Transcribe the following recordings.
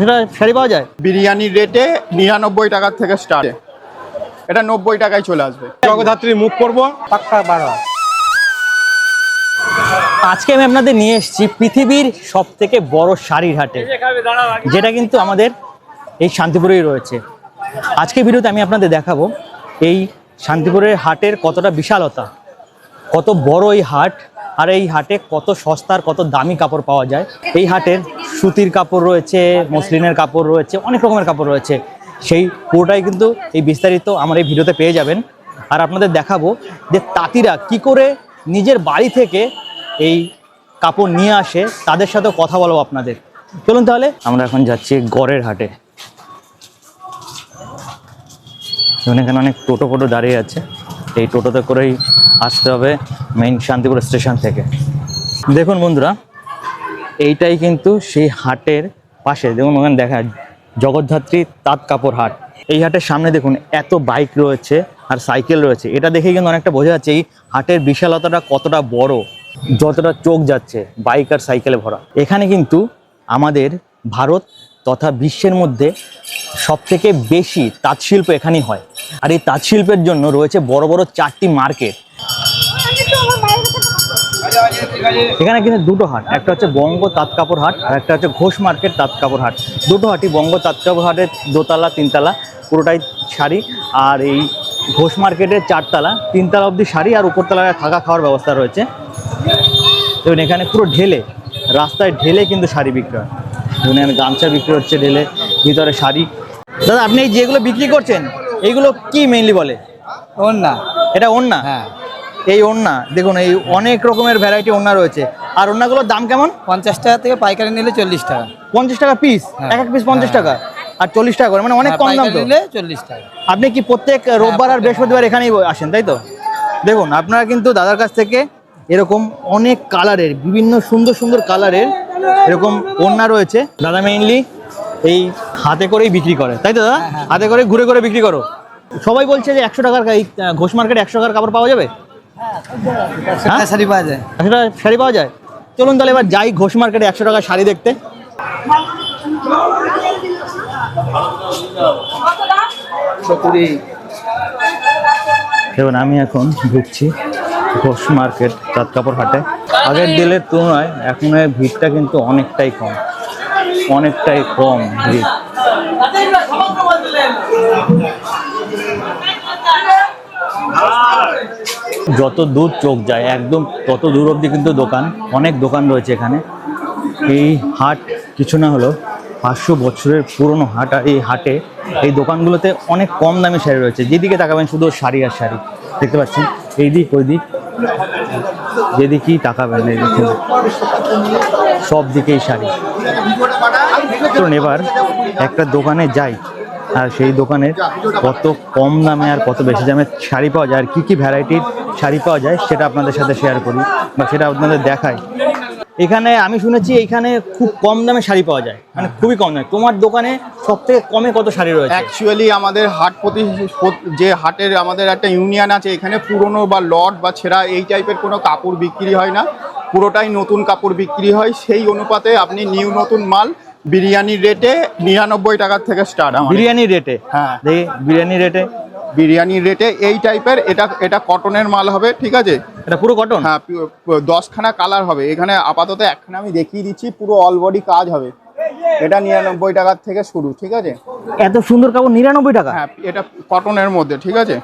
সেটা শাড়ি পাওয়া যায়? বিরিয়ানির রেটে নিরানব্বই টাকার থেকে স্টার্ট এটা নব্বই টাকায় চলে আসবে। জগদ্ধাত্রী মুখ করব পাক্কা বারো। আজকে আমি আপনাদের নিয়ে এসেছি পৃথিবীর সব থেকে বড় শাড়ির হাটে যেটা কিন্তু আমাদের এই শান্তিপুরেই রয়েছে। আজকে ভিডিওতে আমি আপনাদের দেখাবো এই শান্তিপুরের হাটের কতটা বিশালতা কত বড় এই হাট আর এই হাটে কত সস্তার, কত দামি কাপড় পাওয়া যায়। এই হাটের সুতির কাপড় রয়েছে, মসলিনের কাপড় রয়েছে, অনেক রকমের কাপড় রয়েছে। সেই পুরোটাই কিন্তু এই বিস্তারিত আমার এই ভিডিওতে পেয়ে যাবেন। আর আপনাদের দেখাবো যে তাঁতিরা কি করে নিজের বাড়ি থেকে এই কাপড় নিয়ে আসে, তাদের সাথে কথা বলব আপনাদের। চলুন তাহলে, আমরা এখন যাচ্ছি গড়ের হাটে। এখানে অনেক টোটো ফোটো দাঁড়িয়ে আছে। এই টোটোতে করেই আসতে হবে মেইন শান্তিপুর স্টেশন থেকে। দেখুন বন্ধুরা, এইটাই কিন্তু সেই হাটের পাশে। দেখুন, ওখানে দেখা জগদ্ধাত্রী তাঁত কাপড় হাট। এই হাটের সামনে দেখুন, এত বাইক রয়েছে আর সাইকেল রয়েছে। এটা দেখে কিন্তু অনেকটা বোঝা যাচ্ছে এই হাটের বিশালতাটা কতটা বড়, যতটা চোখ যাচ্ছে বাইক আর সাইকেলে ভরা। এখানে কিন্তু আমাদের ভারত তথা বিশ্বের মধ্যে সবথেকে বেশি তাঁত শিল্প এখানেই হয়। আর এই তাঁত শিল্পের জন্য রয়েছে বড় বড় চারটি মার্কেট। এখানে কিন্তু দুটো হাট, একটা হচ্ছে বঙ্গ তাঁত কাপড় হাট আর একটা হচ্ছে ঘোষ মার্কেট তাঁত কাপড় হাট। দুটো হাটই বঙ্গ তাঁত কাপড় হাটের দোতলা, তিনতলা, পুরোটাই শাড়ি আর এই ঘোষ মার্কেটের চারতলা, তিনতলা অবধি শাড়ি আর উপরতলায় থাকা খাওয়ার ব্যবস্থা রয়েছে। দেখুন, এখানে পুরো ঢেলে, রাস্তায় ঢেলে কিন্তু শাড়ি বিক্রি হয় গামছা বিক্রি হচ্ছে ঢেলে ভিতরে শাড়ি। দাদা আপনি এই যেগুলো বিক্রি করছেন এইগুলো কি মেইনলি বলে? ওর না এটা ওন্না? হ্যাঁ। এই ওন্না দেখুন এই অনেক রকমের ভ্যারাইটি ওন্না রয়েছে। আর ওন্নাগুলোর দাম কেমন? পঞ্চাশ টাকা থেকে পাইকারি নিলে চল্লিশ টাকা। পঞ্চাশ টাকা পিস হ্যাঁ। এক এক পিস পঞ্চাশ হ্যাঁ। টাকা? আর চল্লিশ টাকা করে মানে অনেক হ্যাঁ, কম দাম নিলে চল্লিশ টাকা। আপনি কি প্রত্যেক রোববার আর বৃহস্পতিবার এখানেই আসেন তাই তো? দেখুন আপনারা কিন্তু দাদার কাছ থেকে এরকম অনেক কালারের বিভিন্ন সুন্দর সুন্দর কালারের এরকম ওড়না রয়েছে। দাদা মেইনলি এই হাতে করেই বিক্রি করে তাই তো দাদা? হাতে করে ঘুরে ঘুরে বিক্রি করো। সবাই বলছে যে একশো টাকার এই ঘোষ মার্কেটে একশো টাকার কাপড় পাওয়া যাবে? হ্যাঁ? শাড়ি পাওয়া যায়। একশো টাকা শাড়ি পাওয়া যায়? চলুন তাহলে এবার যাই ঘোষ মার্কেটে একশো টাকার শাড়ি দেখতে। দেখুন আমি এখন ঢুকছি। ঘোষ মার্কেট, চাঁদ কাপড় হাটে। আগের দিনের তুলনায় এখন ভিড়টা কিন্তু অনেকটাই কম। অনেকটাই কম ভিড়। যত দূর চোখ যায়, একদম তত দূর অবধি কিন্তু দোকান, অনেক দোকান রয়েছে এখানে। এই হাট কিছু না হলেও পাঁচশো বছরের পুরনো হাট, আর এই হাটে এই দোকানগুলোতে অনেক কম দামে শাড়ি রয়েছে। যেদিকে তাকাবেন শুধু শাড়ি আর শাড়ি, দেখতে পাচ্ছেন? এই দিক ওই দিক যেদিকেই এই দেখুন, সব দিকেই শাড়ি। কারণ এবার একটা দোকানে যাই, আর সেই দোকানে কত কম দামে আর কত বেশি দামে শাড়ি পাওয়া যায়, আর কী কী ভ্যারাইটির শাড়ি পাওয়া যায়, সেটা আপনাদের সাথে শেয়ার করি, বা সেটা আপনাদের দেখাই। এখানে আমি শুনেছি এখানে খুব কম দামে শাড়ি পাওয়া যায়। মানে খুবই কম দামে। তোমার দোকানে সব থেকে কমে কত শাড়ি রয়েছে? অ্যাকচুয়ালি আমাদের হাট প্রতি যে হাটের আমাদের একটা ইউনিয়ন আছে এখানে পুরনো বা লট বা ছেঁড়া এই টাইপের কোনো কাপড় বিক্রি হয় না। পুরোটাই নতুন কাপড় বিক্রি হয়। সেই অনুপাতে আপনি নিউ নতুন মাল বিরিয়ানির রেটে নিরানব্বই টাকার থেকে স্টার্ট আমার বিরিয়ানি রেটে হ্যাঁ। দেখি বিরিয়ানি রেটে বিরিয়ানির রেটে এই টাইপের এটা এটা কটনের মাল হবে ঠিক আছে? এটা পুরো কটন হ্যাঁ দশখানা কালার হবে। এখানে আপাতত একখানা আমি দেখিয়ে দিচ্ছি পুরো অল বডি কাজ হবে। এটা নিরানব্বই টাকার থেকে শুরু ঠিক আছে? এত সুন্দর কাপড় নিরানব্বই টাকা? হ্যাঁ এটা কটনের মধ্যে ঠিক আছে?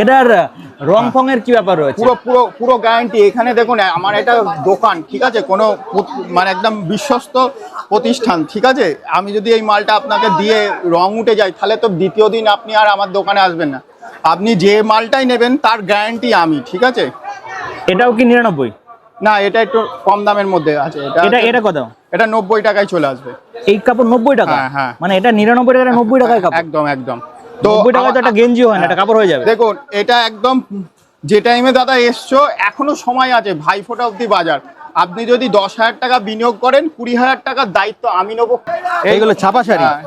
এটার রং ফং এর কি ব্যাপার রয়েছে? পুরো পুরো পুরো গ্যারান্টি এখানে দেখুন আমার এটা দোকান ঠিক আছে? কোনো মানে একদম বিশ্বস্ত প্রতিষ্ঠান ঠিক আছে? আমি যদি এই মালটা আপনাকে দিয়ে রং উঠে যায় তাহলে তো দ্বিতীয় দিন আপনি আর আমার দোকানে আসবেন না। আপনি যে মালটাই নেবেন তার গ্যারান্টি আমি ঠিক আছে? এটাও কি নিরানব্বই? না এটা একটু কম দামের মধ্যে আছে। এটা এটা এটা কত? এটা নব্বই টাকায় চলে আসবে। এই কাপড় নব্বই টাকা? হ্যাঁ, হ্যাঁ। মানে এটা নিরানব্বই টাকা নব্বই টাকায় কাপড়? একদম একদম। নব্বই টাকা তো একটা গেঞ্জি হয় না একটা কাপড় হয়ে যাবে। দেখুন এটা একদম যে টাইমে দাদা এসছো এখনও সময় আছে ভাইফোঁটা অব্দি বাজার। আপনি যদি দশ হাজার টাকা বিনিয়োগ করেন কুড়ি হাজার টাকার দায়িত্ব আমি নেব। এইগুলো ছাপা শাড়ি? হ্যাঁ।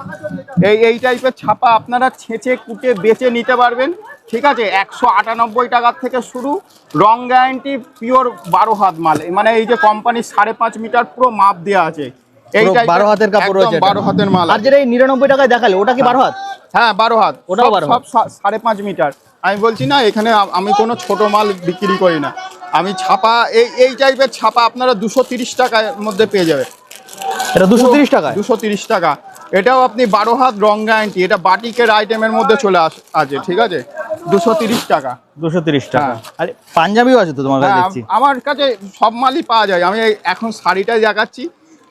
এই এই টাইপের ছাপা আপনারা ছেঁচে কুটে বেচে নিতে পারবেন। ঠিক আছে একশো আটানব্বই টাকার থেকে শুরু। রং গ্যারান্টি পিওর বারো হাত মাল। মানে এই যে কোম্পানির সাড়ে পাঁচ মিটার পুরো মাপ দেওয়া আছে। বারো হাতের কাপড় রয়েছে। বারো হাতের মাল। আর যেটা এই নিরানব্বই টাকায় দেখালে ওটা কি বারো হাত? হ্যাঁ বারো হাত। ওটাও 12 সব সাড়ে পাঁচ মিটার। আমি বলছি না এখানে আমি কোনো ছোট মাল বিক্রি করি না। আমি ছাপা এই এই টাইপের ছাপা আপনারা দুশো তিরিশ টাকার মধ্যে পেয়ে যাবে এটা দুশো তিরিশ টাকায়? দুশো তিরিশ টাকা। এটাও আপনি বারো হাত রং গ্যারান্টি এটা বাটিকের আইটেমের মধ্যে চলে আস আছে ঠিক আছে? দুশো তিরিশ টাকা। দুশো তিরিশ টাকা। হ্যাঁ। আরে পাঞ্জাবিও আছে তো তোমার কাছে হ্যাঁ, আমার কাছে সব মালই পাওয়া যায়। আমি এখন শাড়িটাই দেখাচ্ছি।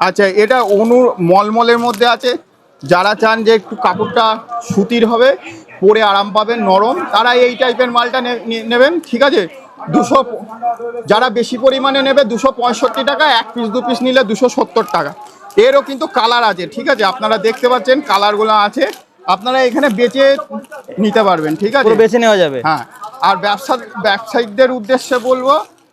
আচ্ছা এটা অনু মলমলের মধ্যে আছে। যারা চান যে একটু কাপড়টা সুতির হবে পরে আরাম পাবেন নরম তারা এই টাইপের মালটা নেবেন ঠিক আছে? দুশো যারা বেশি পরিমাণে নেবে দুশো পঁয়ষট্টি টাকা এক পিস দু পিস নিলে দুশো সত্তর টাকা। এরও কিন্তু কালার আছে ঠিক আছে? আপনারা দেখতে পাচ্ছেন কালারগুলো আছে। আপনারা এখানে বেচে নিতে পারবেন ঠিক আছে? বেছে নেওয়া যাবে। হ্যাঁ। আর ব্যবসা ব্যবসায়িকদের উদ্দেশ্যে বলব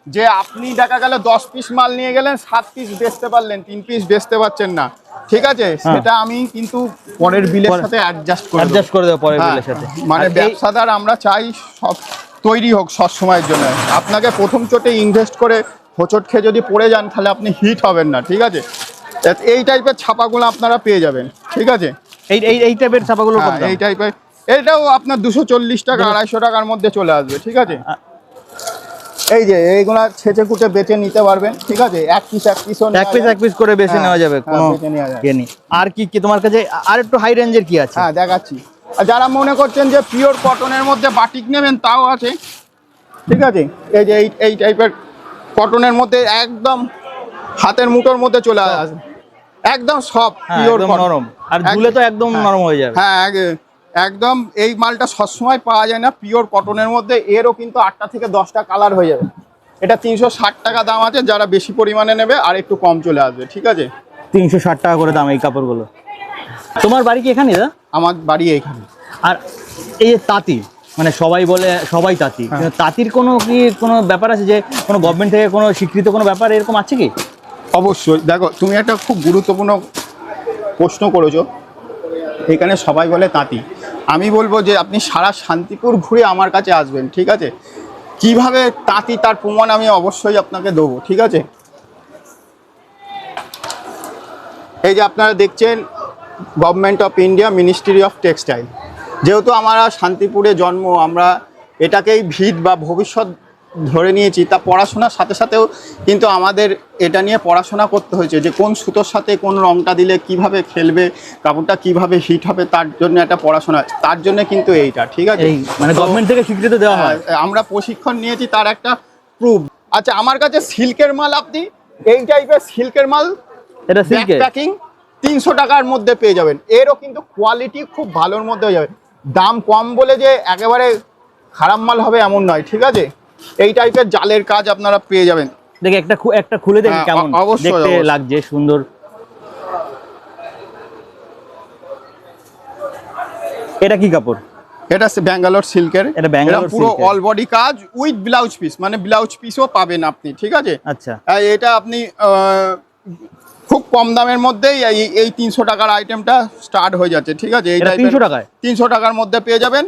যে আপনি দেখা গেল দশ পিস মাল নিয়ে গেলেন সাত পিস বেচতে পারলেন তিন পিস বেচতে পারছেন না। ঠিক আছে? সেটা আমি কিন্তু পরের বিলের সাথে অ্যাডজাস্ট করে অ্যাডজাস্ট করে দেবো পরের হ্যাঁ, বিলের সাথে। মানে ব্যবসাদার আমরা চাই সব তৈরি হোক সব সময়ের জন্য। আপনাকে প্রথম চোটে ইনভেস্ট করে হোচট খেয়ে যদি পড়ে যান তাহলে আপনি হিট হবেন না ঠিক আছে? এই টাইপের ছাপাগুলো আপনারা পেয়ে যাবেন ঠিক আছে? এই এই টাইপের ছাপাগুলো হ্যাঁ, এই টাইপের এটাও আপনার দুশো চল্লিশ টাকা আড়াইশো টাকার মধ্যে চলে আসবে ঠিক আছে? এই যে এইগুলা ছেচে কুচে বেচে নিতে পারবেন ঠিক আছে? এক পিস এক পিসও এক পিস এক পিস করে বেছে হ্যাঁ, নেওয়া যাবে হ্যাঁ, কোনো বেছে নেওয়া যাবে। ইয়ে নেই। আর কি কি তোমার কাছে আর একটু হাই রেঞ্জের কি আছে? হ্যাঁ দেখাচ্ছি। আর যারা মনে করছেন যে পিওর কটনের মধ্যে বাটিক নেবেন তাও আছে ঠিক আছে? এই যে এই টাইপের কটনের মধ্যে একদম হাতের মুঠোর মধ্যে চলে আসবে। একদম সব হ্যাঁ, পিওর একদম নরম। আর ধুলে তো একদম। নরম হয়ে যাবে। হ্যাঁ একদম এই মালটা সবসময় পাওয়া যায় না পিওর কটনের মধ্যে এরও কিন্তু আটটা থেকে দশটা কালার হয়ে যাবে। এটা তিনশো ষাট টাকা দাম আছে যারা বেশি পরিমাণে নেবে আর একটু কম চলে আসবে ঠিক আছে? তিনশো ষাট টাকা করে দাম এই কাপড়গুলো। তোমার বাড়ি কি এখানে দাদা? আমার বাড়ি এইখানে। আর এই যে তাঁতি মানে সবাই বলে সবাই তাঁতি হ্যাঁ। তাঁতির কোনো কি কোনো ব্যাপার আছে যে কোনো গভর্নমেন্ট থেকে কোনো স্বীকৃত কোনো ব্যাপার এরকম আছে কি? অবশ্যই। দেখো তুমি একটা খুব গুরুত্বপূর্ণ প্রশ্ন করেছ। এখানে সবাই বলে তাঁতি। আমি বলব যে আপনি সারা শান্তিপুর ঘুরে আমার কাছে আসবেন, ঠিক আছে? কীভাবে তাঁতি তার প্রমাণ আমি অবশ্যই আপনাকে দেবো, ঠিক আছে? এই যে আপনারা দেখছেন government of India ministry of textile যেহেতু আমরা শান্তিপুরে জন্ম, আমরা এটাকেই ভিত বা ভবিষ্যৎ ধরে নিয়েছি তা পড়াশোনার সাথে সাথেও কিন্তু আমাদের এটা নিয়ে পড়াশোনা করতে হয়েছে যে কোন সুতোর সাথে কোন রংটা দিলে কীভাবে খেলবে কাপড়টা কীভাবে হিট হবে তার জন্য একটা পড়াশোনা তার জন্য কিন্তু এইটা ঠিক আছে? মানে গভর্নমেন্ট থেকে স্বীকৃত দেওয়া হয়। আমরা প্রশিক্ষণ নিয়েছি তার একটা প্রুফ আচ্ছা আমার কাছে সিল্কের মাল আপনি এই টাইপের সিল্কের মাল এটা সিল্কের প্যাকিং তিনশো টাকার মধ্যে পেয়ে যাবেন। এরও কিন্তু কোয়ালিটি খুব ভালোর মধ্যে হয়ে যাবে। দাম কম বলে যে একেবারে খারাপ মাল হবে এমন নয় ঠিক আছে? এই টাইপের জালের কাজ আপনারা পেয়ে যাবেন। দেখে একটা একটা খুলে দেখি হ্যাঁ, কেমন। দেখতে। লাগছে সুন্দর। এটা কি কাপড়? এটা ব্যাঙ্গালোর সিল্কের। এটা ব্যাঙ্গালোর পুরো অল বডি কাজ উইথ ব্লাউজ পিস মানে ব্লাউজ পিসও পাবেন আপনি ঠিক আছে? আচ্ছা। এটা আপনি খুব কম দামের মধ্যেই এই এই তিনশো টাকার আইটেমটা স্টার্ট হয়ে যাচ্ছে ঠিক আছে? এই 300 টাকায়? তিনশো টাকার মধ্যে পেয়ে যাবেন।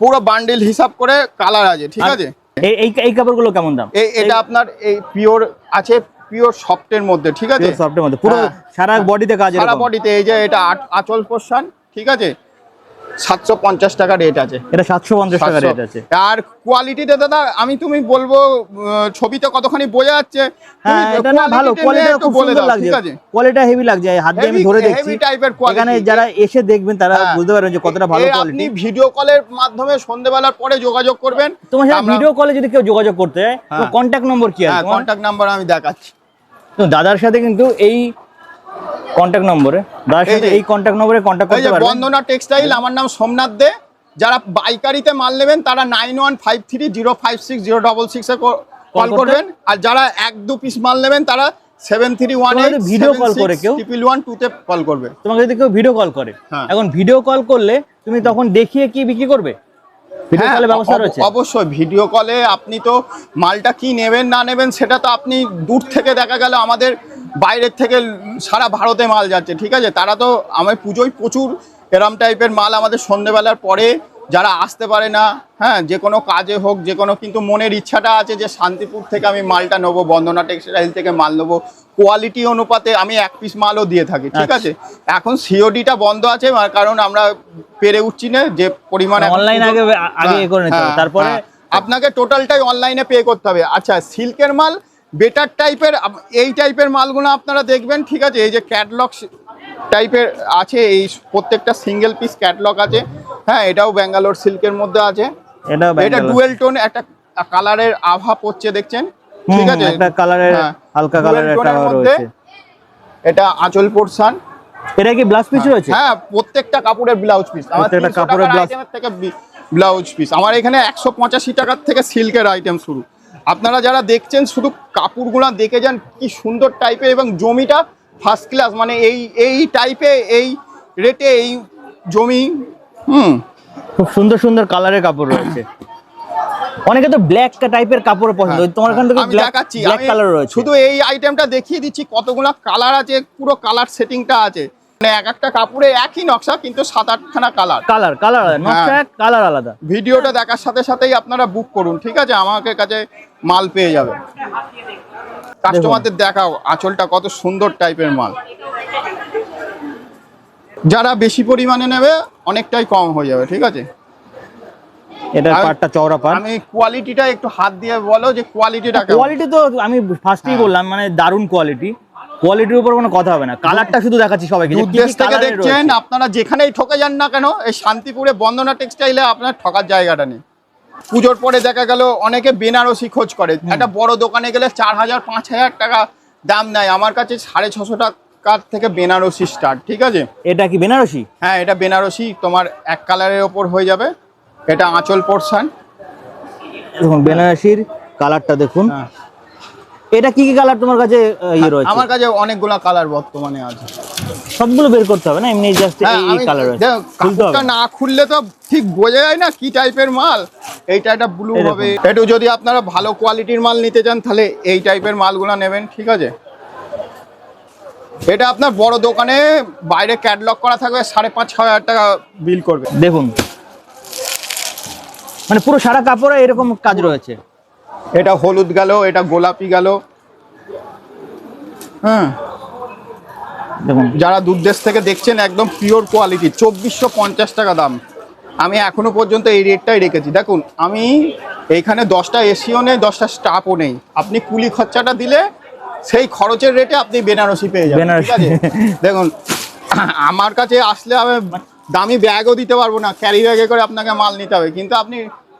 পুরো বান্ডিল হিসাব করে কালার আছে ঠিক আছে? এই এই কাপড়গুলো কেমন দাম? এটা আপনার এই পিওর আছে পিওর সফটের মধ্যে ঠিক আছে? সফটের মধ্যে। পুরো হ্যাঁ। সারা বডিতে কাজ সারা বডিতে এই যে এটা আচল আঁচল পোষণ ঠিক আছে? সাতশো পঞ্চাশ টাকা রেট আছে। এটা সাতশো পঞ্চাশ টাকা রেট আছে। আর কোয়ালিটিতে দাদা আমি তুমি বলব ছবিতে কতখানি বোঝা যাচ্ছে হ্যাঁ এটা না ভালো কোয়ালিটি খুব সুন্দর লাগছে। ঠিক আছে? কোয়ালিটি হেভি লাগছে হাত দিয়ে আমি ধরে দেখছি। এখানে যারা এসে দেখবেন তারা হ্যাঁ। বুঝতে পারবেন যে কতটা ভালো কোয়ালিটি ভিডিও কলের মাধ্যমে সন্ধ্যেবেলার পরে যোগাযোগ করবেন। তোমার সাথে ভিডিও কলে যদি কেউ যোগাযোগ করতে হয়। হ্যাঁ। কন্ট্যাক্ট নম্বর কি হ্যাঁ আছে তোমার? কন্ট্যাক্ট নাম্বার আমি দেখাচ্ছি। তো দাদার সাথে কিন্তু এই কন্ট্যাক্ট নম্বরে। এই কন্ট্যাক্ট নম্বরে কন্ট্যাক্ট করতে পারবেন। বন্দনা টেক্সটাইল আমার নাম সোমনাথ দে। যারা বাইকারিতে মাল নেবেন তারা nine one five three zero five six zero double সিক্সে কল করবেন। আর যারা এক দু পিস মাল নেবেন তারা seven three one video call করে কেউ? ট্রিপল ওয়ান টুতে কল করবে। তোমাকে যদি কেউ ভিডিও কল করে। হ্যাঁ। এখন ভিডিও কল করলে তুমি তখন দেখিয়ে কি বিক্রি করবে? ভিডিও হ্যাঁ, কলের ব্যবস্থা রয়েছে? অবশ্যই ভিডিও কলে আপনি তো মালটা কি নেবেন না নেবেন সেটা তো আপনি দূর থেকে দেখা গেল আমাদের বাইরের থেকে সারা ভারতে মাল যাচ্ছে ঠিক আছে তারা তো আমার পুজোয় প্রচুর এরম টাইপের মাল আমাদের সন্ধেবেলার পরে যারা আসতে পারে না হ্যাঁ যে কোনো কাজে হোক যে কোনো কিন্তু মনের ইচ্ছাটা আছে যে শান্তিপুর থেকে আমি মালটা নেব বন্দনা টেক্সটাইল থেকে মাল নেব কোয়ালিটি অনুপাতে আমি এক পিস মালও দিয়ে থাকি ঠিক আচ্ছা। আছে এখন সিওডিটা বন্ধ আছে কারণ আমরা পেরে উঠছি না যে পরিমাণ পুজো- আগে- আগে হ্যাঁ, করে নিতে হ্যাঁ, তারপরে- হ্যাঁ। আপনাকে টোটালটাই অনলাইনে পে করতে হবে আচ্ছা সিল্কের মাল বেটার টাইপের এই টাইপের মালগুলো আপনারা দেখবেন ঠিক আছে? এই যে ক্যাটলগ টাইপের আছে এই প্রত্যেকটা সিঙ্গেল পিস ক্যাটলগ আছে। হ্যাঁ এটাও ব্যাঙ্গালোর সিল্কের মধ্যে আছে। এটা এটা ডুয়েল টোন একটা কালারের আভা পড়ছে দেখছেন? ঠিক আছে? একটা কালারের হ্যাঁ, হালকা কালারের একটা রয়েছে। এটা আঁচল পোর্শন। এটা কি ব্লাউজ পিস রয়েছে? হ্যাঁ প্রত্যেকটা কাপড়ের ব্লাউজ পিস আমার প্রত্যেকটা কাপড়ের আইটেমের থেকে ব্লাউজ পিস আমার এখানে একশো পঁচাশি টাকার থেকে সিল্কের আইটেম শুরু। আপনারা যারা দেখছেন শুধু কাপড়গুলো দেখে যান কি সুন্দর টাইপের এবং জমিটা ফার্স্ট ক্লাস মানে এই এই টাইপে এই রেটে এই জমি হুম। খুব সুন্দর সুন্দর কালারের কাপড় রয়েছে। অনেকে তো ব্ল্যাক টাইপের কাপড় পছন্দ তোমার এখান থেকে হ্যাঁ, ব্ল্যাক কালার রয়েছে। শুধু এই আইটেমটা দেখিয়ে দিচ্ছি কতগুলো কালার আছে পুরো কালার সেটিংটা আছে। মানে এক একটা কাপড়ে একই নকশা কিন্তু সাত আটখানা কালার কালার কালার নকশা। কালার আলাদা। ভিডিওটা দেখার সাথে সাথেই আপনারা বুক করুন ঠিক আছে? আমাকে কাছে মাল পেয়ে যাবে। কাস্টমারদের দেখাও আঁচলটা কত সুন্দর টাইপের মাল। যারা বেশি পরিমাণে নেবে অনেকটাই কম হয়ে যাবে ঠিক আছে? পাটটা চওড়া পাট। আমি কোয়ালিটিটা একটু হাত দিয়ে বলো যে কোয়ালিটিটা কোয়ালিটি তো আমি ফার্স্টেই হ্যাঁ। বললাম মানে দারুণ কোয়ালিটি কোয়ালিটির উপর কোনো কথা হবে না। কালারটা শুধু দেখাচ্ছি সবাইকে যে দূর কি কি দেশ থেকে দেখছেন আপনারা যেখানেই ঠকে যান না কেন এই শান্তিপুরে বন্দনা টেক্সটাইলে আপনার ঠকার জায়গাটা নেই। পুজোর পরে দেখা গেল অনেকে বেনারসি খোঁজ করে। একটা বড় দোকানে গেলে চার হাজার পাঁচ হাজার টাকা দাম নেয়। আমার কাছে সাড়ে ছশো টাকার থেকে বেনারসি স্টার্ট ঠিক আছে? এটা কি বেনারসি? হ্যাঁ এটা বেনারসি তোমার এক কালারের ওপর হয়ে যাবে। এটা আঁচল পোর্শন দেখুন বেনারসির কালারটা দেখুন। এটা কি কি কালার তোমার কাছে ইয়ে রয়েছে? হ্যাঁ। আমার কাছে অনেকগুলো কালার বর্তমানে আছে। সবগুলো বের করতে হবে না? এমনি জাস্ট হ্যাঁ, এই কালার রয়েছে। কাপড়টা না খুললে তো ঠিক বোঝা যায় না কি টাইপের মাল। এইটা একটা ব্লু হবে। একটু যদি আপনারা ভালো কোয়ালিটির মাল নিতে চান তাহলে এই টাইপের মালগুলো নেবেন ঠিক আছে? এটা আপনার বড় দোকানে বাইরে ক্যাটলগ করা থাকবে সাড়ে পাঁচ ছ হাজার টাকা বিল করবে। দেখুন। মানে পুরো সারা কাপড়ে এরকম কাজ রয়েছে। এটা হলুদ গেল এটা গোলাপি গেল। হ্যাঁ। দেখুন। যারা দূর দেশ থেকে দেখছেন একদম পিওর কোয়ালিটি চব্বিশশো পঞ্চাশ টাকা দাম। আমি এখনও পর্যন্ত এই রেটটাই রেখেছি। দেখুন আমি এইখানে দশটা এসিও নেই দশটা স্টাফও নেই। আপনি কুলি খরচাটা দিলে সেই খরচের রেটে আপনি বেনারসি পেয়ে যাবেন ঠিক আছে? দেখুন আমার কাছে আসলে আমি দামি ব্যাগও দিতে পারব না। ক্যারি ব্যাগে করে আপনাকে মাল নিতে হবে কিন্তু আপনি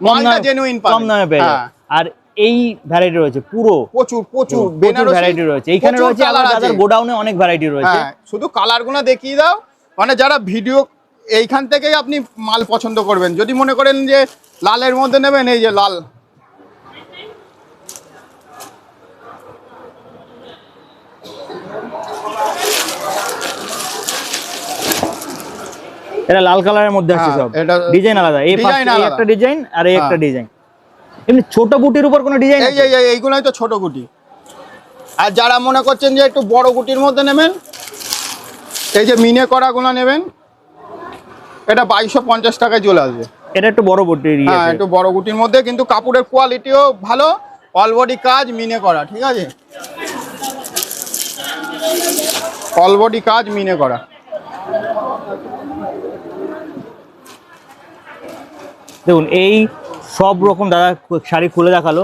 মালটা জেনুইন পাবেন। হ্যাঁ, আর এই ভ্যারাইটি রয়েছে পুরো। প্রচুর প্রচুর বেনারসি ভ্যারাইটি রয়েছে। এইখানে প্রচুর রয়েছে আবার দাদার গোডাউনে অনেক ভ্যারাইটি রয়েছে। হ্যাঁ শুধু কালারগুলো দেখিয়ে দাও। মানে যারা ভিডিও এইখান থেকেই আপনি মাল পছন্দ করবেন। যদি মনে করেন যে লালের মধ্যে নেবেন এই যে লাল। এটা লাল কালারের মধ্যে আছে হ্যাঁ, সব। এটা- ডিজাইন আলাদা। এই একটা ডিজাইন আর এই একটা হ্যাঁ। ডিজাইন এমনি ছোট গুটির উপর কোনো ডিজাইন এই এইগুলোই তো ছোট গুটি। আর যারা মনে করছেন যে একটু বড় গুটির মধ্যে নেবেন এই যে মিনে করাগুলো নেবেন এটা বাইশশো পঞ্চাশ টাকায় চলে আসবে। এটা একটু বড় বুটির ইয়ে হ্যাঁ একটু বড় গুটির মধ্যে কিন্তু কাপড়ের কোয়ালিটিও ভালো অলবডি কাজ মিনে করা ঠিক আছে? অলবডি কাজ মিনে করা। দেখুন এই সব রকম দাদা শাড়ি খুলে দেখাল।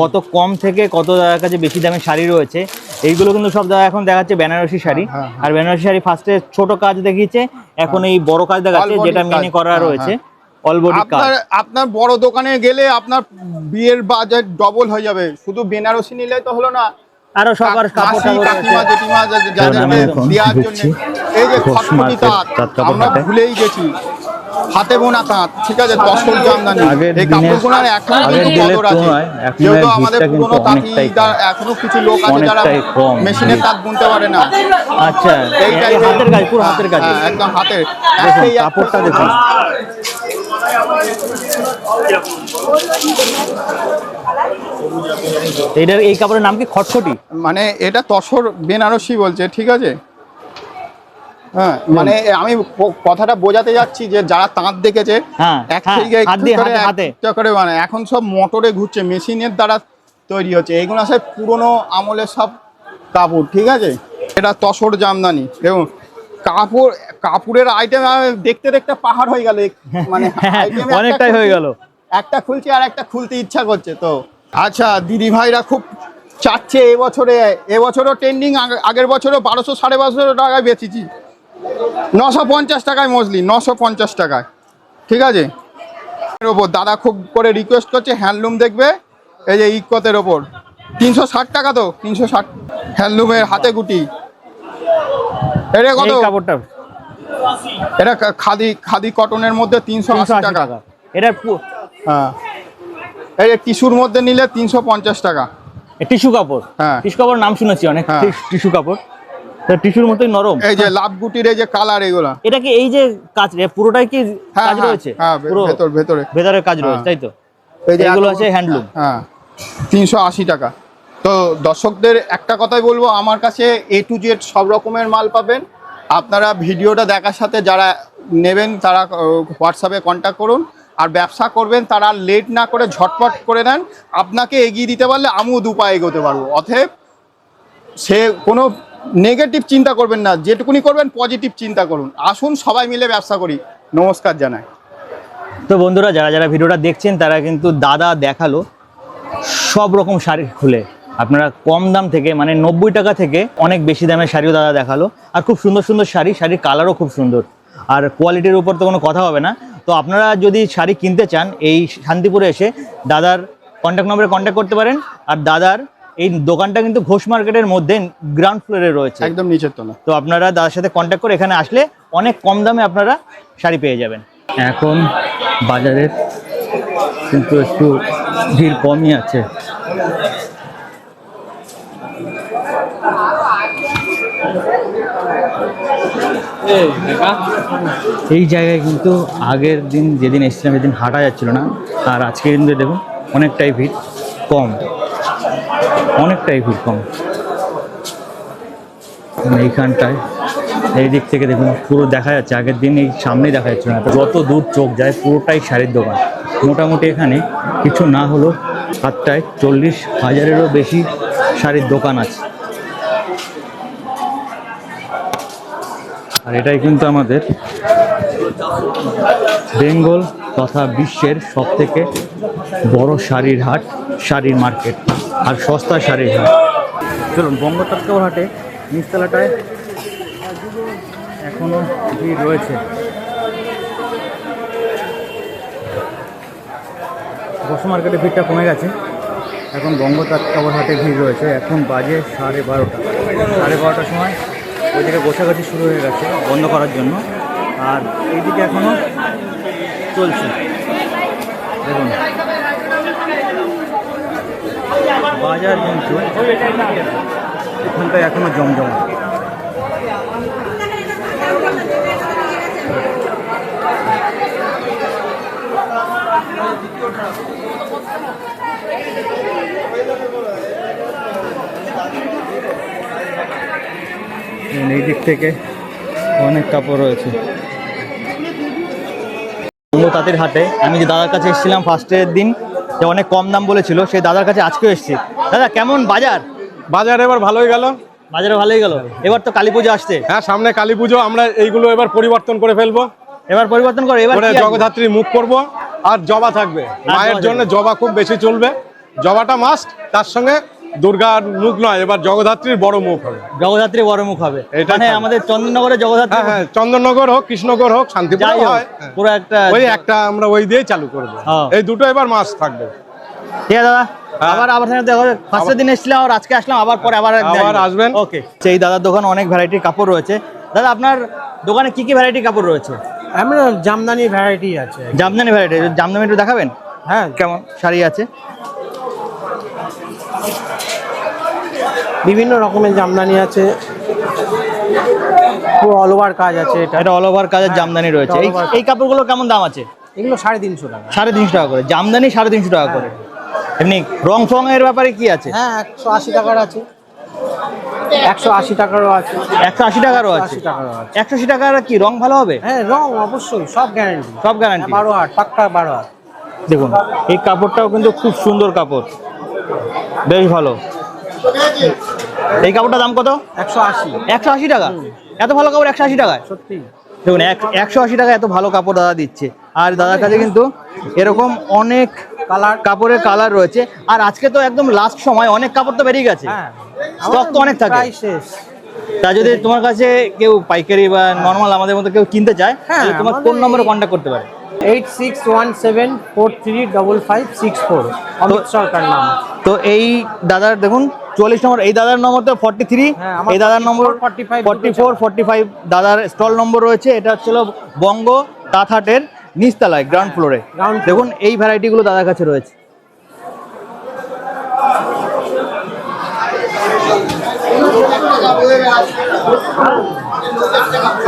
কত কম থেকে কত দাদার কাছে বেশি দামে শাড়ি রয়েছে। এইগুলো কিন্তু সব দাদা এখন দেখাচ্ছে বেনারসি শাড়ি। হ্যাঁ, আর বেনারসি শাড়ি ফার্স্টে ছোট কাজ দেখিয়েছে এখন এই বড় কাজ দেখাচ্ছে যেটা মিনি করা হ্যাঁ, রয়েছে কাজ আপনার আপনার বড় দোকানে গেলে আপনার বিয়ের বাজেট ডবল হয়ে যাবে। শুধু বেনারসি নিলে তো হলো না। আরও সবার কাপড় জন্য এই যে আমরা ভুলেই গেছি। হাতে বোনা তাঁত ঠিক আছে? তসর জামদানি এই দিনের- কাপড়গুলোর এখনও কিন্তু কদর আছে। যেহেতু আমাদের পুরনো কম। এখনও কিছু লোক আছে যারা মেশিনের। তাঁত বুনতে পারে না। আচ্ছা এই হাতের কাজ পুরো হাতের কাজ। হ্যাঁ, একদম হাতের। কাপড়টা দেখুন। এই কাপড়ের নাম কি? খটখটি? মানে এটা তসর বেনারসি বলছে ঠিক আছে? হ্যাঁ মানে আমি কথাটা বোঝাতে যাচ্ছি যে যারা তাঁত দেখেছে হ্যাঁ, এক হ্যাঁ, থেকে করে মানে এখন সব মোটরে ঘুরছে মেশিনের দ্বারা তৈরি হচ্ছে। এইগুলো সব পুরোনো আমলের সব কাপড় ঠিক আছে? এটা তসর জামদানি। এবং কাপড় কাপড়ের আইটেম দেখতে দেখতে পাহাড় হয়ে গেল। মানে item অনেকটাই হয়ে গেল। একটা খুলছি আর একটা খুলতে ইচ্ছা করছে তো। আচ্ছা দিদি ভাইরা খুব চাচ্ছে এবছরে এবছরও ট্রেন্ডিং আগের বছরও বারোশো সাড়ে বারোশো টাকায় বেচেছি। নশো পঞ্চাশ টাকায় মজলি নশো পঞ্চাশ টাকায়। ঠিক আছে? এর ওপর দাদা খুব করে রিকোয়েস্ট করছে হ্যান্ডলুম দেখবে? এই যে ইকতের ওপর। তিনশো ষাট টাকা তো তিনশো ষাট। হ্যান্ডলুমের হাতে গুটি। এটা কত? কাপড়টা। এটা খাদি খাদি কটনের মধ্যে তিনশো আশি টাকা। এটা হ্যাঁ। এই যে টিস্যুর মধ্যে নিলে তিনশো পঞ্চাশ টাকা। টিস্যু কাপড়? হ্যাঁ। টিস্যু কাপড় নাম শুনেছি অনেক। হ্যাঁ। টিস্যু কাপড়। টিস্যুর মতোই নরম। এই যে লাভ গুটির এই যে কালার এগুলা। এটা কি এই যে কাজ পুরোটাই কি হ্যাঁ কাজ হ্যাঁ, রয়েছে? হ্যাঁ পুরো ভেতর ভেতরে। ভেতরে কাজ রয়েছে হ্যাঁ। তাই তো? এই যে এগুলো আছে হ্যান্ডলুম হ্যাঁ তিনশো আশি টাকা। তো দর্শকদের একটা কথাই বলব আমার কাছে এ টু জেড সব রকমের মাল পাবেন। আপনারা ভিডিওটা দেখার সাথে যারা নেবেন তারা হোয়াটসঅ্যাপে কন্ট্যাক্ট করুন। আর ব্যবসা করবেন তারা লেট না করে ঝটপট করে নেন। আপনাকে এগিয়ে দিতে পারলে আমিও দু পা এগোতে পারব। অতএব সে কোনো নেগেটিভ চিন্তা করবেন না, যেটুকুনি করবেন পজিটিভ চিন্তা করুন। আসুন, সবাই মিলে ব্যবসা করি। নমস্কার জানাই। তো বন্ধুরা, যারা যারা ভিডিওটা দেখছেন, তারা কিন্তু দাদা দেখাল, সব রকম শাড়ি খুলে। আপনারা কম দাম থেকে মানে নব্বই টাকা থেকে অনেক বেশি দামের শাড়িও দাদা দেখাল। আর খুব সুন্দর সুন্দর শাড়ি, শাড়ির কালারও খুব সুন্দর। আর কোয়ালিটির উপর তো কোনো কথা হবে না। তো আপনারা যদি শাড়ি কিনতে চান, এই শান্তিপুরে এসে দাদার কন্ট্যাক্ট নম্বরে কন্ট্যাক্ট করতে পারেন। আর দাদার এই দোকানটা কিন্তু ঘোষ মার্কেটের মধ্যে গ্রাউন্ড ফ্লোরে রয়েছে। একদম নিচের তলা। তো আপনারা দাদার সাথে কন্ট্যাক্ট করে এখানে আসলে অনেক কম দামে আপনারা শাড়ি পেয়ে যাবেন। এখন বাজারের কিন্তু একটু ভিড় কমই আছে। এই জায়গায় কিন্তু আগের দিন যেদিন এসেছিলাম সেদিন হাঁটা যাচ্ছিল না। আর আজকে কিন্তু দেখুন অনেকটাই ভিড় কম। অনেকটাই ভিড় কম। মানে এইখানটায়, এই দিক থেকে দেখুন, পুরো দেখা যাচ্ছে, আগের দিন এই সামনেই দেখা যাচ্ছে না যত দূর চোখ যায়, পুরোটাই শাড়ির দোকান। মোটামুটি এখানে কিছু না হলো সাতটায় চল্লিশ হাজারেরও বেশি শাড়ির দোকান আছে। আর এটাই কিন্তু আমাদের বেঙ্গল তথা বিশ্বের সব থেকে বড় শাড়ির হাট শাড়ির মার্কেট আর সস্তা শাড়ির হাট। চলুন বঙ্গতাত্কার হাটে নিচতলাটায় এখনও ভিড় রয়েছে। বসু মার্কেটে ভিড়টা কমে গেছে। এখন বঙ্গতাত্কাবর হাটে ভিড় রয়েছে। এখন বাজে সাড়ে বারোটা। সাড়ে বারোটার সময় ওইদিকে গোছাগাছি শুরু হয়ে গেছে বন্ধ করার জন্য। আর এইদিকে এখনও চলছে। দেখুন। বাজার কিন্তু এখানটায় এখনও জমজম এই দিক থেকে অনেক কাপড় রয়েছে। তাঁতের হাটে আমি যে দাদার কাছে এসেছিলাম ফার্স্টের দিন যে অনেক কম দাম বলেছিল সেই দাদার কাছে আজকেও এসেছি। দাদা কেমন বাজার? বাজার এবার ভালোই গেল। বাজারে ভালোই গেল। এবার তো কালী পুজো আসছে। হ্যাঁ সামনে কালী পুজো আমরা এইগুলো এবার পরিবর্তন করে ফেলব। এবার পরিবর্তন করে এবার? জগদ্ধাত্রীর মুখ করব আর জবা থাকবে। মায়ের জন্য জবা খুব বেশি চলবে। জবাটা মাস্ট তার সঙ্গে দুর্গার মুখ নয় এবার জগদ্ধাত্রীর বড় মুখ হবে। জগদ্ধাত্রী বড় মুখ হবে। মানে আমাদের চন্দননগরে জগদ্ধাত্রী হ্যাঁ হ্যাঁ চন্দননগর হোক কৃষ্ণনগর হোক শান্তিপুর যাই হয়। পুরো একটা ওই একটা আমরা ওই দিয়েই চালু করব। হ্যাঁ। এই দুটো এবার মাস্ট থাকবে। ঠিক আছে দাদা হ্যাঁ। আবার আবার দেখা ফার্স্টের দিন এসেছিলাম আর আজকে আসলাম আবার পরে আবার একদিন আবার আসবেন। ওকে সেই দাদার দোকানে অনেক ভ্যারাইটির কাপড় রয়েছে। দাদা আপনার দোকানে কি কি ভ্যারাইটির কাপড় রয়েছে? আমরা জামদানি ভ্যারাইটি আছে। জামদানি ভ্যারাইটি জামদানি একটু দেখাবেন? হ্যাঁ। কেমন? শাড়ি আছে? বিভিন্ন রকমের জামদানি আছে। পুরো অল ওভার কাজ আছে এটা। এটা অল ওভার কাজের হ্যাঁ, জামদানি রয়েছে। এই এই কাপড়গুলো কেমন দাম আছে? এগুলো সাড়ে তিনশো টাকা। সাড়ে তিনশো টাকা করে। জামদানি সাড়ে তিনশো টাকা করে। এমনি রং ফং এর ব্যাপারে কি আছে? হ্যাঁ একশো আশি টাকার আছে। একশো আশি টাকারও আছে। একশো আশি টাকারও আছে? 180 টাকারও আছে। একশো আশি টাকার কি রং ভালো হবে? হ্যাঁ রং অবশ্যই সব গ্যারান্টি সব গ্যারান্টি বারো হাট পাক্কা বারো হাট দেখুন এই কাপড়টাও কিন্তু খুব সুন্দর কাপড়। বেশ ভালো। এই কাপড়টার দাম কত? একশো আশি। একশো আশি টাকা? এত ভালো কাপড় একশো আশি টাকায়? সত্যি। দেখুন একশো আশি টাকা এত ভালো কাপড় দাদা দিচ্ছে। আর দাদার কাছে কিন্তু এরকম অনেক কালার কাপড়ের কালার রয়েছে। আর আজকে তো একদম লাস্ট সময় অনেক কাপড় তো বেরিয়ে গেছে। হ্যাঁ। স্টক তো অনেক থাকে। শেষ। তা যদি তোমার কাছে কেউ পাইকারি বা নর্মাল আমাদের মতো কেউ কিনতে চায় হ্যাঁ, তাহলে তোমার কোন নম্বরে কন্ট্যাক্ট করতে পারে। Eight six one seven four three double five six four Amit Sarkar নাম। তো এই দাদার দেখুন চল্লিশ নম্বর এই দাদার নম্বর তো ফর্টি থ্রি হ্যাঁ, এই দাদার নম্বর 45 ফর্টি ফোর ফর্টি ফাইভ দাদার স্টল নম্বর রয়েছে। এটা হচ্ছিল বঙ্গ তাঁতহাটের নিচতলায় গ্রাউন্ড ফ্লোরে দেখুন এই ভ্যারাইটিগুলো দাদার কাছে রয়েছে।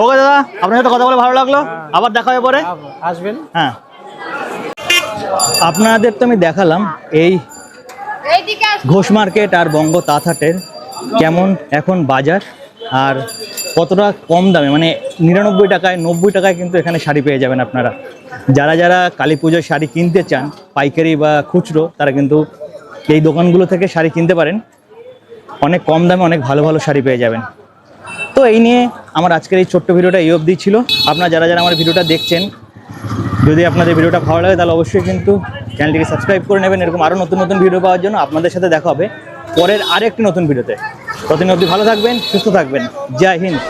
ওকে দাদা আপনার সাথে কথা বলে ভালো লাগল? আবার দেখা হবে পরে? আসবেন। হ্যাঁ। আপনাদের তো আমি দেখালাম এই ঘোষ মার্কেট আর বঙ্গ তাঁতহাটের কেমন এখন বাজার? আর কতটা কম দামে মানে নিরানব্বই টাকায়, নব্বই টাকায় কিন্তু এখানে শাড়ি পেয়ে যাবেন আপনারা। যারা যারা কালী পুজোর শাড়ি কিনতে চান, পাইকারি বা খুচরো, তারা কিন্তু এই দোকানগুলো থেকে শাড়ি কিনতে পারেন। অনেক কম দামে অনেক ভালো ভালো শাড়ি পেয়ে যাবেন। তো এই নিয়ে আমার আজকের এই ছোট্ট ভিডিওটা এই অবধি ছিল। আপনারা যারা যারা আমার ভিডিওটা দেখছেন, যদি আপনাদের ভিডিওটা ভালো লাগে, তাহলে অবশ্যই কিন্তু চ্যানেলটিকে সাবস্ক্রাইব করে নেবেন। এরকম আরও নতুন নতুন ভিডিও পাওয়ার জন্য আপনাদের সাথে দেখা হবে। পরের আরেকটি নতুন ভিডিওতে ততদিন ভালো থাকবেন, সুস্থ থাকবেন। জয় হিন্দ।